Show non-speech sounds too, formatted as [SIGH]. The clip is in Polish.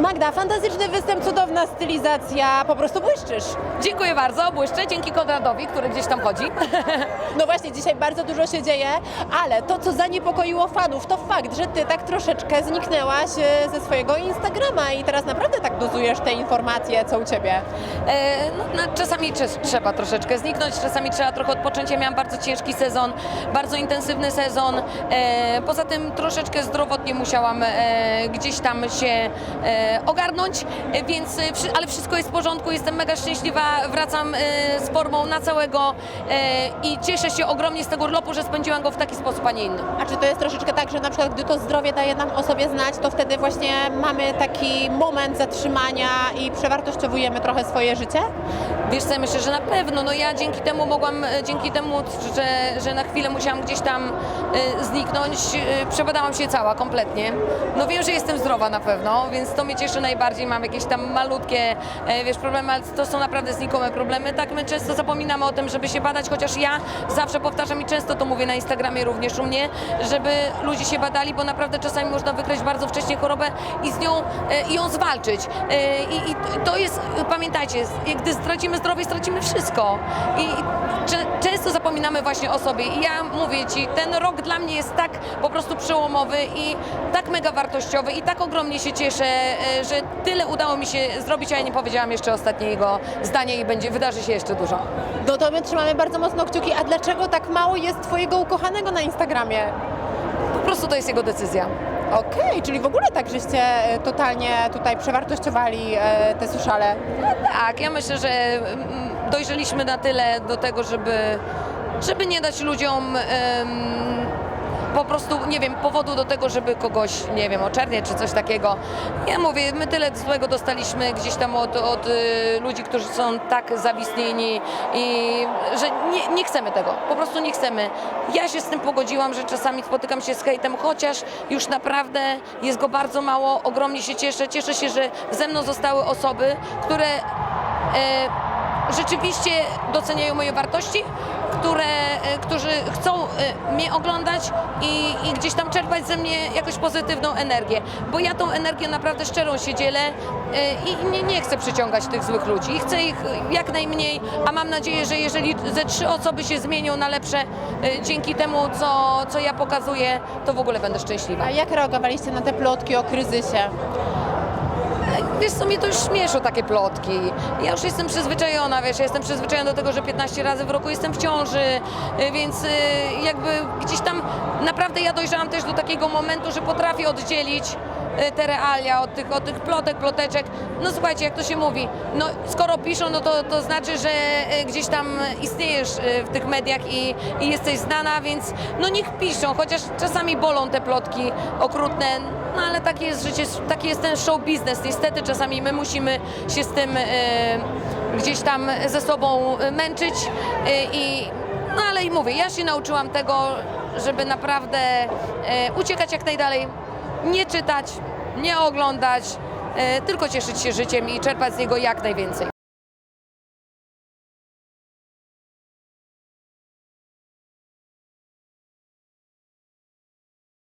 Magda, fantastyczny występ, cudowna stylizacja, po prostu błyszczysz. Dziękuję bardzo, błyszczę, dzięki Konradowi, który gdzieś tam chodzi. [LAUGHS] No właśnie, dzisiaj bardzo dużo się dzieje, ale to, co zaniepokoiło fanów, to fakt, że ty tak troszeczkę zniknęłaś e, ze swojego Instagrama i teraz naprawdę tak dozujesz te informacje, co u ciebie. E, no, no, czasami trze- trzeba troszeczkę zniknąć, czasami trzeba trochę odpocząć. Ja miałam bardzo ciężki sezon, bardzo intensywny sezon. E, poza tym troszeczkę zdrowotnie musiałam e, gdzieś tam się e, ogarnąć, więc, e, ale wszystko jest w porządku, jestem mega szczęśliwa, wracam e, z formą na całego e, i cieszę się ogromnie z tego urlopu, że spędziłam go w taki sposób, a nie inny. A czy to jest troszeczkę tak, że na przykład gdy to zdrowie daje nam o sobie znać, to wtedy właśnie mamy taki moment zatrzymania i przewartościowujemy trochę swoje życie? Wiesz co, ja myślę, że na pewno, no ja dzięki temu mogłam, dzięki temu, że, że na chwilę musiałam gdzieś tam zniknąć, przebadałam się cała kompletnie. No wiem, że jestem zdrowa na pewno, więc to mnie cieszy najbardziej, mam jakieś tam malutkie, e, wiesz, problemy, ale to są naprawdę znikome problemy. Tak, my często zapominamy o tym, żeby się badać, chociaż ja zawsze powtarzam i często to mówię na Instagramie również u mnie, żeby ludzie się badali, bo naprawdę czasami można wykryć bardzo wcześnie chorobę i z nią, e, i ją zwalczyć. E, I, I to jest, pamiętajcie, gdy stracimy zdrowie, stracimy wszystko. I często zapominamy właśnie o sobie. I ja mówię Ci, ten rok dla mnie jest tak po prostu przełomowy i tak mega wartościowy i tak ogromnie się cieszę, że tyle udało mi się zrobić, a ja nie powiedziałam jeszcze ostatniego zdania i będzie, wydarzy się jeszcze dużo. No to my trzymamy bardzo mocno kciuki. A dlaczego tak mało jest twojego ukochanego na Instagramie? Po prostu to jest jego decyzja. Okej, czyli w ogóle tak żeście e, totalnie tutaj przewartościowali e, te suszale. Tak, ja myślę, że mm, dojrzeliśmy na tyle do tego, żeby, żeby nie dać ludziom em, po prostu, nie wiem, powodu do tego, żeby kogoś, nie wiem, oczerniać czy coś takiego. Ja mówię, my tyle złego dostaliśmy gdzieś tam od, od y, ludzi, którzy są tak zawistnieni i że nie, nie chcemy tego, po prostu nie chcemy. Ja się z tym pogodziłam, że czasami spotykam się z hejtem, chociaż już naprawdę jest go bardzo mało, ogromnie się cieszę. Cieszę się, że ze mną zostały osoby, które e, rzeczywiście doceniają moje wartości, które, e, którzy chcą e, mnie oglądać i, i gdzieś tam czerpać ze mnie jakąś pozytywną energię, bo ja tą energię naprawdę szczerą się dzielę e, i nie, nie chcę przyciągać tych złych ludzi. Chcę ich jak najmniej, a mam nadzieję, że jeżeli ze trzy osoby się zmienią na lepsze dzięki temu, co, co ja pokazuję, to w ogóle będę szczęśliwa. A jak reagowaliście na te plotki o kryzysie? Wiesz co, mnie to już śmieszą takie plotki. Ja już jestem przyzwyczajona, wiesz, ja jestem przyzwyczajona do tego, że 15 razy w roku jestem w ciąży, y, więc y, jakby gdzieś tam naprawdę ja dojrzałam też do takiego momentu, że potrafię oddzielić y, te realia od tych, od tych plotek, ploteczek. No słuchajcie, jak to się mówi, no skoro piszą, no to, to znaczy, że gdzieś tam istniejesz w tych mediach i, i jesteś znana, więc no niech piszą, chociaż czasami bolą te plotki okrutne, no ale takie jest życie, taki jest ten show biznes. Niestety czasami my musimy się z tym e, gdzieś tam ze sobą męczyć e, i no ale i mówię, ja się nauczyłam tego, żeby naprawdę e, uciekać jak najdalej, nie czytać, nie oglądać, e, tylko cieszyć się życiem i czerpać z niego jak najwięcej.